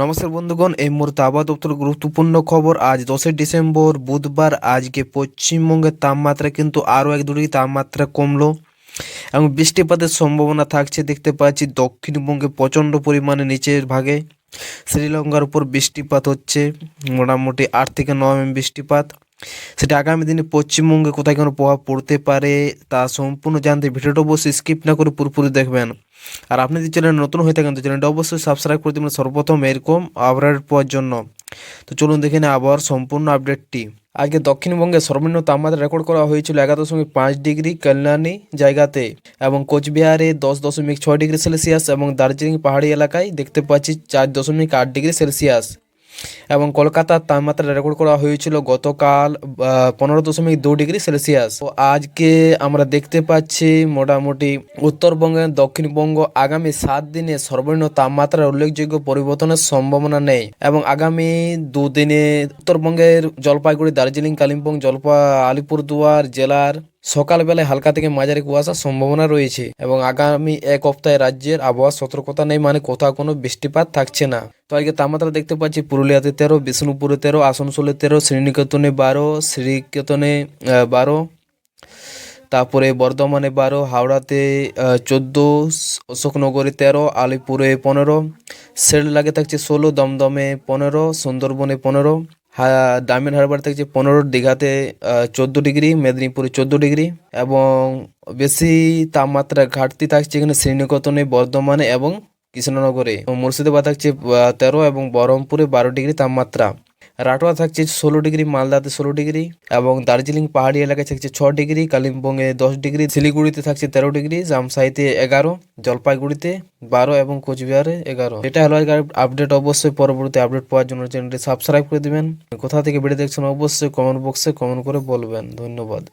নমস্কার বন্ধুগণ, এই মুহূর্তে আবহাওয়া দপ্তর গুরুত্বপূর্ণ খবর। আজ দশই ডিসেম্বর, বুধবার, আজকে পশ্চিমবঙ্গের তাপমাত্রা কিন্তু আরও এক দুটি তাপমাত্রা কমল এবং বৃষ্টিপাতের সম্ভাবনা থাকছে, দেখতে পাচ্ছি দক্ষিণবঙ্গে প্রচণ্ড পরিমাণে নিচের ভাগে। শ্রীলঙ্কার উপর বৃষ্টিপাত হচ্ছে, মোটামুটি আট থেকে নয় এম বৃষ্টিপাত। সেটা আগামী দিনে পশ্চিমবঙ্গে কোথায় কোনো প্রভাব পড়তে পারে, তা সম্পূর্ণ জানতে ভিডিওটা অবশ্যই স্কিপ না করে পুরোপুরি দেখবেন। আর আপনি যদি চ্যানেল নতুন হয়ে থাকেন, তো চ্যানেলটা অবশ্যই সাবস্ক্রাইব করে দেবেন সর্বপ্রথম এরকম আপডেট পাওয়ার জন্য। তো চলুন দেখে নেই আবহাওয়ার সম্পূর্ণ আপডেটটি আজকে দক্ষিণবঙ্গে সর্বনিম্ন তাপমাত্রা রেকর্ড করা হয়েছিল এগারো দশমিক পাঁচ ডিগ্রি কল্যাণী জায়গাতে এবং কোচবিহারে দশ দশমিক ছয় ডিগ্রি সেলসিয়াস এবং দার্জিলিং পাহাড়ি এলাকায় দেখতে পাচ্ছি চার দশমিক আট ডিগ্রি সেলসিয়াস। এবং কলকাতার তাপমাত্রা রেকর্ড করা হয়েছিল গতকাল পনেরো দশমিক দু ডিগ্রি সেলসিয়াস। তো আজকে আমরা দেখতে পাচ্ছি মোটামুটি উত্তরবঙ্গে দক্ষিণবঙ্গ আগামী সাত দিনে সর্বনিম্ন তাপমাত্রার উল্লেখযোগ্য পরিবর্তনের সম্ভাবনা নেই এবং আগামী দুদিনে উত্তরবঙ্গের জলপাইগুড়ি, দার্জিলিং, কালিম্পং, জলপা, আলিপুরদুয়ার জেলার সকালবেলায় হালকা থেকে মাঝারি কুয়াশার সম্ভাবনা রয়েছে এবং আগামী এক সপ্তাহে রাজ্যের আবহাওয়া সতর্কতা নেই মানে কোথাও কোনো বৃষ্টিপাত থাকছে না। তো আজকে তাপমাত্রা দেখতে পাচ্ছি পুরুলিয়াতে তেরো, বিষ্ণুপুরে তেরো, আসানসোলে তেরো, শ্রীনিকেতনে বারো, শ্রীকেতনে বারো, তারপরে বর্ধমানে বারো, হাওড়াতে চোদ্দ, অশোকনগরে তেরো, আলিপুরে পনেরো সেল লাগে থাকছে ষোলো, দমদমে পনেরো, সুন্দরবনে পনেরো ডায়মন্ড হারবার থাকছে পনেরো, দীঘাতে চোদ্দ ডিগ্রি, মেদিনীপুরে চোদ্দ ডিগ্রি এবং বেশি তাপমাত্রা ঘাটতি থাকছে এখানে শ্রীনিকেতনে, বর্ধমানে এবং কৃষ্ণনগরে মুর্শিদাবাদ থাকছে তেরো এবং বহরমপুরে বারো ডিগ্রি তাপমাত্রা। রাটোয়া থাকছে ষোলো ডিগ্রি, মালদাতে ষোলো ডিগ্রি এবং দার্জিলিং পাহাড়ি এলাকায় থাকছে ছ ডিগ্রি, কালিম্পংয়ে দশ ডিগ্রি, শিলিগুড়িতে থাকছে তেরো ডিগ্রি, জামসাইতে এগারো, জলপাইগুড়িতে বারো এবং কোচবিহারে এগারো। এটা হলো আপডেট। অবশ্যই পরবর্তী আপডেট পাওয়ার জন্য চ্যানেলটি সাবস্ক্রাইব করে দিবেন। কোথা থেকে ভিডিও দেখছেন অবশ্যই কমেন্ট বক্সে কমেন্ট করে বলবেন। ধন্যবাদ।